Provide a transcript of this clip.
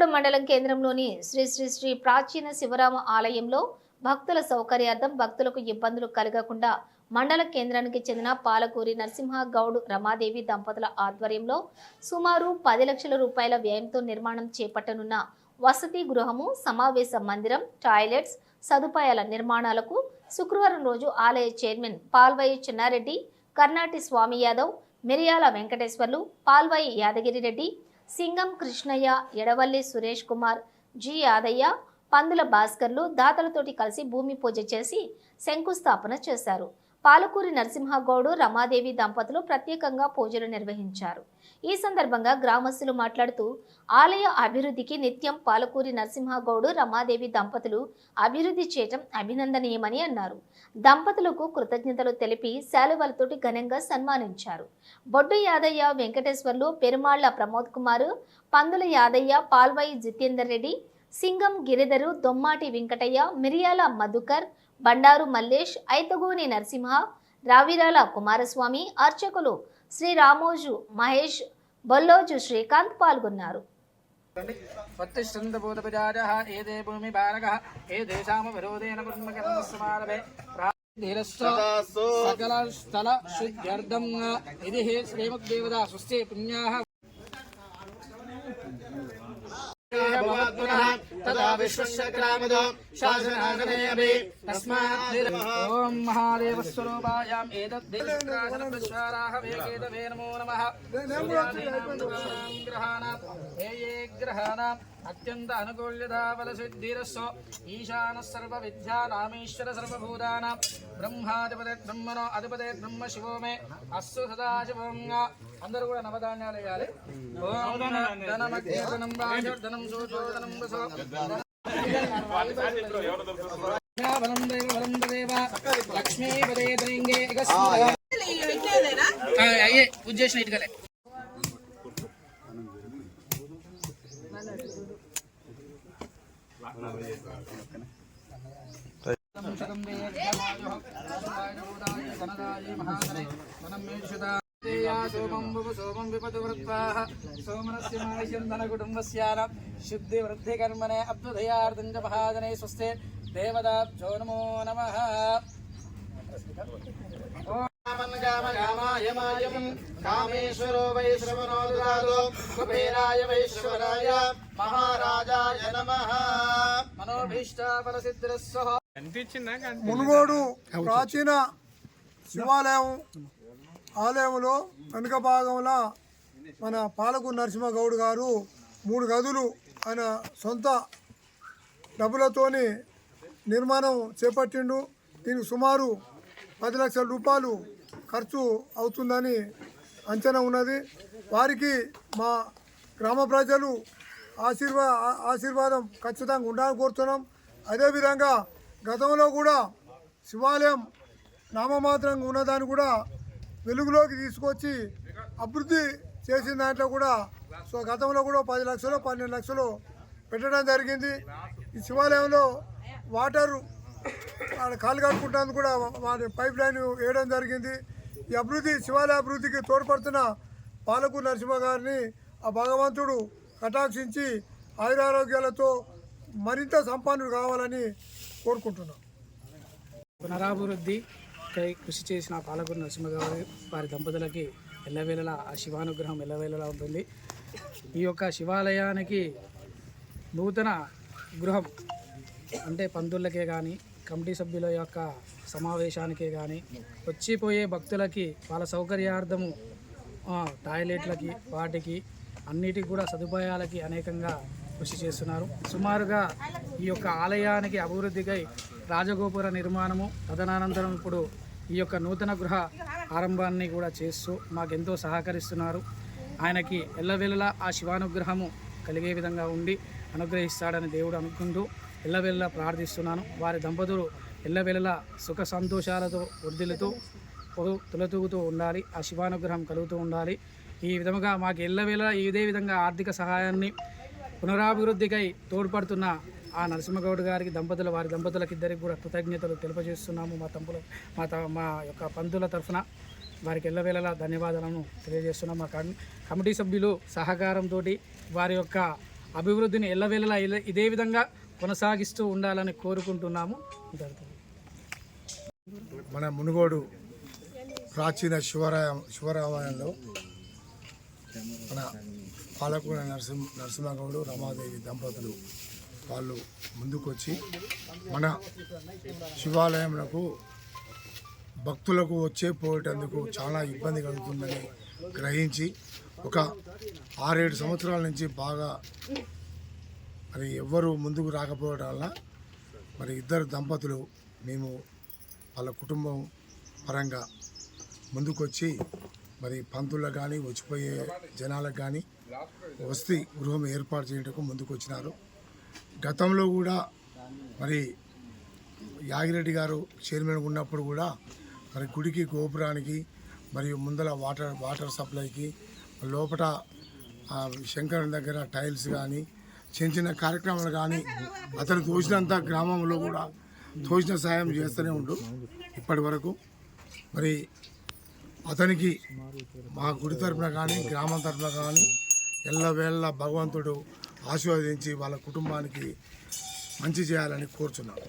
కొత్తగూడెం మండలం కేంద్రంలోని శ్రీ శ్రీ శ్రీ ప్రాచీన శివరామ ఆలయంలో భక్తుల సౌకర్యార్థం భక్తులకు ఇబ్బందులు కలగకుండా మండల కేంద్రానికి చెందిన పాలకూరి నరసింహ గౌడ్ రమాదేవి దంపతుల ఆధ్వర్యంలో సుమారు పది లక్షల రూపాయల వ్యయంతో నిర్మాణం చేపట్టనున్న వసతి గృహము సమావేశ మందిరం టాయిలెట్స్ సదుపాయాల నిర్మాణాలకు శుక్రవారం రోజు ఆలయ చైర్మన్ పాల్వాయి చిన్నారెడ్డి కర్ణాటి స్వామి యాదవ్ మిరియాల వెంకటేశ్వర్లు పాల్వాయి యాదగిరి రెడ్డి సింగం కృష్ణయ్య ఎడవల్లి సురేష్ కుమార్ జి యాదయ్య పందుల భాస్కర్లు దాతలతోటి కలిసి భూమి పూజ చేసి శంకుస్థాపన చేశారు. పాలకూరి నరసింహగౌడు రమాదేవి దంపతులు ప్రత్యేకంగా పూజలు నిర్వహించారు. ఈ సందర్భంగా గ్రామస్తులు మాట్లాడుతూ ఆలయ అభివృద్ధికి నిత్యం పాలకూరి నరసింహగౌడు రమాదేవి దంపతులు అభివృద్ధి చేయటం అభినందనీయమని అన్నారు. దంపతులకు కృతజ్ఞతలు తెలిపి శాలువలతోటి ఘనంగా సన్మానించారు. బొడ్డు యాదయ్య వెంకటేశ్వర్లు పెరుమాళ్ళ ప్రమోద్ కుమార్ పందుల యాదయ్య పాల్వాయి జితేందర్ రెడ్డి సింగం గిరిధరు దొమ్మాటి వెంకటయ్య మిరియాల మధుకర్ బండారు మల్లేష్ ఐతగోని నరసింహ రావిరాల కుమారస్వామి అర్చకులు శ్రీ రామోజు మహేష్ బొల్లోజు శ్రీకాంత్ పాల్గొన్నారు. శుద్ధ్యర్థం ఇది శ్రీమద్దేవతా స్వస్తి పుణ్యాः. తదా విశ్వస్య గ్రామదో శాసనాగమేయపి తస్మాత్ ఓం మహాదేవస్వరూపాయాం ఏతద్దేశగ్రాసనప్రశ్వారాः వేకేతవే నమో నమः. సూర్యాదీనాం గ్రహాణాం ఏ అత్యంత అనుకూల్యతా ఫలసిద్ధిరస్సు ఈశానः సర్వవిద్యానామీశ్వర సర్వభూతానాం. బ్రహ్మాధిపతే బ్రహ్మణో అధిపతే బ్రహ్మ శివో మే. అస్సు సదాశివంగా అందరూ కూడా నవధాన్యాలు వేయాలి. ఓం ధనమగ్నం రాజోధనం సూచోధనం వసో. బలం దేవ బలం దేవ. లక్ష్మీపదే త్రింగే అయ్యే పూజ చేసిన ఇటుకలే. సోమం సోమం విపతు వృత్వాః సోమనస్య శుద్ధి వృద్ధి కర్మనే అభ్యుదయార్థం చ స్వస్తే. దేవదాభ్యో నమో నమః. కామేశ్వరో వై శ్రవణో దురాదో కుబేరాయ వైశ్వరాయ మహారాజాయ నమః మనోభీష్టాఫల సిద్ధిరస్వ మునుగోడు ప్రాచీన శివాలయం ఆలయంలో వెనుక భాగంలో మన పాలకు నరసింహ గౌడ్ గారు మూడు గదులు ఆయన సొంత డబ్బులతోని నిర్మాణం చేపట్టిండు. దీనికి సుమారు పది లక్షల రూపాయలు ఖర్చు అవుతుందని అంచనా ఉన్నది. వారికి మా గ్రామ ప్రజలు ఆశీర్వా ఆశీర్వాదం ఖచ్చితంగా ఉండాలని కోరుతున్నాం. అదేవిధంగా గతంలో కూడా శివాలయం నామమాత్రంగా ఉన్నదాన్ని కూడా వెలుగులోకి తీసుకొచ్చి అభివృద్ధి చేసిన దాంట్లో కూడా సో గతంలో కూడా పది లక్షలు పన్నెండు లక్షలు పెట్టడం జరిగింది. ఈ శివాలయంలో వాటర్ ఆడ కాలు కట్టుకుంటాను కూడా వారి పైప్ లైన్ వేయడం జరిగింది. ఈ అభివృద్ధి శివాలయ అభివృద్ధికి తోడ్పడుతున్న పాలకు నరసింహ గారిని ఆ భగవంతుడు కటాక్షించి ఆయురారోగ్యాలతో మరింత సంపన్నుడు కావాలని కోరుకుంటున్నాం. పునరాభివృద్ధి కృషి చేసిన పాలకూరు నరసింహగారి వారి దంపతులకి ఎల్లవేళలా ఆ శివానుగ్రహం ఎల్లవేళలా ఉంటుంది. ఈ యొక్క శివాలయానికి నూతన గృహం అంటే పందులకే కానీ కమిటీ సభ్యుల యొక్క సమావేశానికి కానీ వచ్చిపోయే భక్తులకి వాళ్ళ సౌకర్యార్థము టాయిలెట్లకి వాటికి అన్నిటికి కూడా సదుపాయాలకి అనేకంగా కృషి చేస్తున్నారు. సుమారుగా ఈ యొక్క ఆలయానికి అభివృద్ధికై రాజగోపుర నిర్మాణము తదనంతరం ఇప్పుడు ఈ యొక్క నూతన గృహ ఆరంభాన్ని కూడా చేస్తూ మాకెంతో సహకరిస్తున్నారు. ఆయనకి ఎల్లవెల్లలా ఆ శివానుగ్రహము కలిగే విధంగా ఉండి అనుగ్రహిస్తాడని దేవుడు అనుకుంటూ ఎల్లవెల్లలా ప్రార్థిస్తున్నాను. వారి దంపతులు ఎల్లవెల్లలా సుఖ సంతోషాలతో వృద్ధులతో తులతూగుతూ ఉండాలి. ఆ శివానుగ్రహం కలుగుతూ ఉండాలి. ఈ విధముగా మాకు ఎల్లవేళ ఇదే విధంగా ఆర్థిక సహాయాన్ని పునరాభివృద్ధికై తోడ్పడుతున్న ఆ నరసింహగౌడ్ గారికి దంపతుల వారి దంపతులకి ఇద్దరికి కూడా కృతజ్ఞతలు తెలియజేస్తున్నాము. మా తంపుల మా త మా యొక్క పంతుల తరఫున వారికి ఎల్లవేళలా ధన్యవాదాలను తెలియజేస్తున్నాం. మా కమిటీ సభ్యులు సహకారంతో వారి యొక్క అభివృద్ధిని ఎల్లవేళలా ఇదే విధంగా కొనసాగిస్తూ ఉండాలని కోరుకుంటున్నాము. మన మునుగోడు ప్రాచీన శివరాయ శివరామాయణంలో మన పాలకూర నరసింహ నరసింహగౌడు రమాదేవి దంపతులు వాళ్ళు ముందుకొచ్చి మన శివాలయంకు భక్తులకు వచ్చే పోయేటందుకు చాలా ఇబ్బంది కలుగుతుందని గ్రహించి ఒక ఆరేడు సంవత్సరాల నుంచి బాగా మరి ఎవ్వరు ముందుకు రాకపోవడం వల్ల మరి ఇద్దరు దంపతులు మేము వాళ్ళ కుటుంబం పరంగా ముందుకొచ్చి మరి పంతులకు కానీ వచ్చిపోయే జనాలకు కానీ వస్తి గృహం ఏర్పాటు చేయటకు ముందుకొచ్చినారు. గతంలో కూడా మరి యాగిరెడ్డి గారు చైర్మన్ ఉన్నప్పుడు కూడా మరి గుడికి గోపురానికి మరియు ముందల వాటర్ వాటర్ సప్లైకి లోపల శంకరం దగ్గర టైల్స్ కానీ చిన్న చిన్న కార్యక్రమాలు కానీ అతను తోచినంత గ్రామంలో కూడా తోచిన సాయం చేస్తూనే ఉండు ఇప్పటి వరకు. మరి అతనికి మా గుడి తరపున కానీ గ్రామం తరపున కానీ ఎల్లవేళ్ళ భగవంతుడు ఆశీర్వదించి వాళ్ళ కుటుంబానికి మంచి చేయాలని కోరుచున్నాను.